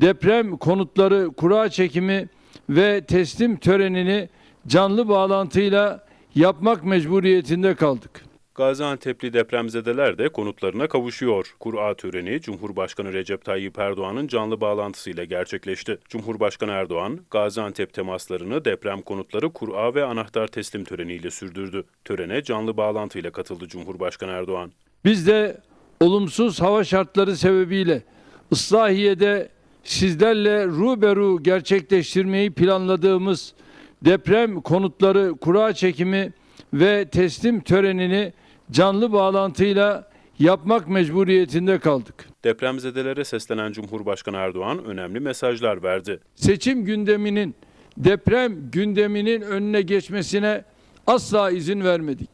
deprem konutları kura çekimi ve teslim törenini canlı bağlantıyla yapmak mecburiyetinde kaldık. Gaziantep'li depremzedeler de konutlarına kavuşuyor. Kur'a töreni Cumhurbaşkanı Recep Tayyip Erdoğan'ın canlı bağlantısıyla gerçekleşti. Cumhurbaşkanı Erdoğan, Gaziantep temaslarını deprem konutları Kur'a ve anahtar teslim töreniyle sürdürdü. Törene canlı bağlantıyla katıldı Cumhurbaşkanı Erdoğan. Biz de olumsuz hava şartları sebebiyle Islahiye'de sizlerle ruberu gerçekleştirmeyi planladığımız deprem konutları kura çekimi ve teslim törenini canlı bağlantıyla yapmak mecburiyetinde kaldık. Depremzedelere seslenen Cumhurbaşkanı Erdoğan önemli mesajlar verdi. Seçim gündeminin deprem gündeminin önüne geçmesine asla izin vermedik.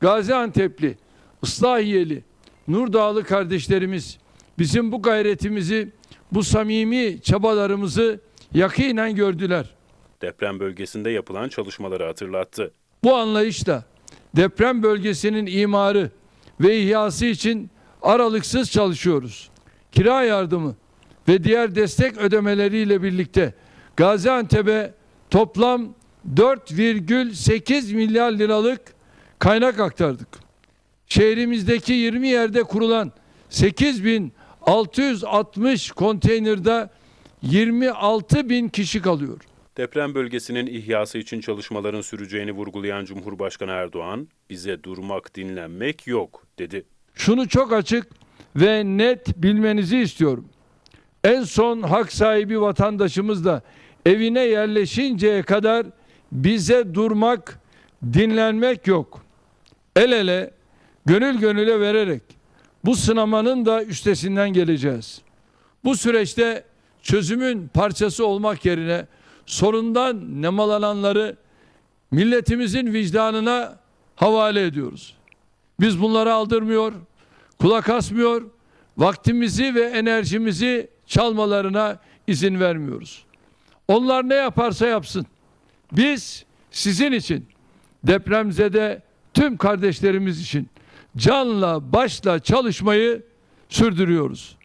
Gaziantep'li, Islahiyeli, Nurdağlı kardeşlerimiz bizim bu gayretimizi, bu samimi çabalarımızı yakinen gördüler. Deprem bölgesinde yapılan çalışmaları hatırlattı. Bu anlayışla deprem bölgesinin imarı ve ihyası için aralıksız çalışıyoruz. Kira yardımı ve diğer destek ödemeleriyle birlikte Gaziantep'e toplam 4,8 milyar liralık kaynak aktardık. Şehrimizdeki 20 yerde kurulan 8660 konteynerde 26 bin kişi kalıyor. Deprem bölgesinin ihyası için çalışmaların süreceğini vurgulayan Cumhurbaşkanı Erdoğan, bize durmak, dinlenmek yok dedi. şunu çok açık ve net bilmenizi istiyorum. En son hak sahibi vatandaşımız da evine yerleşinceye kadar bize durmak, dinlenmek yok. El ele, gönül gönüle vererek bu sınamanın da üstesinden geleceğiz. Bu süreçte çözümün parçası olmak yerine sorundan nemalananları milletimizin vicdanına havale ediyoruz. Biz bunları aldırmıyor, kulak asmıyor, vaktimizi ve enerjimizi çalmalarına izin vermiyoruz. Onlar ne yaparsa yapsın. Biz sizin için depremzede tüm kardeşlerimiz için canla başla çalışmayı sürdürüyoruz.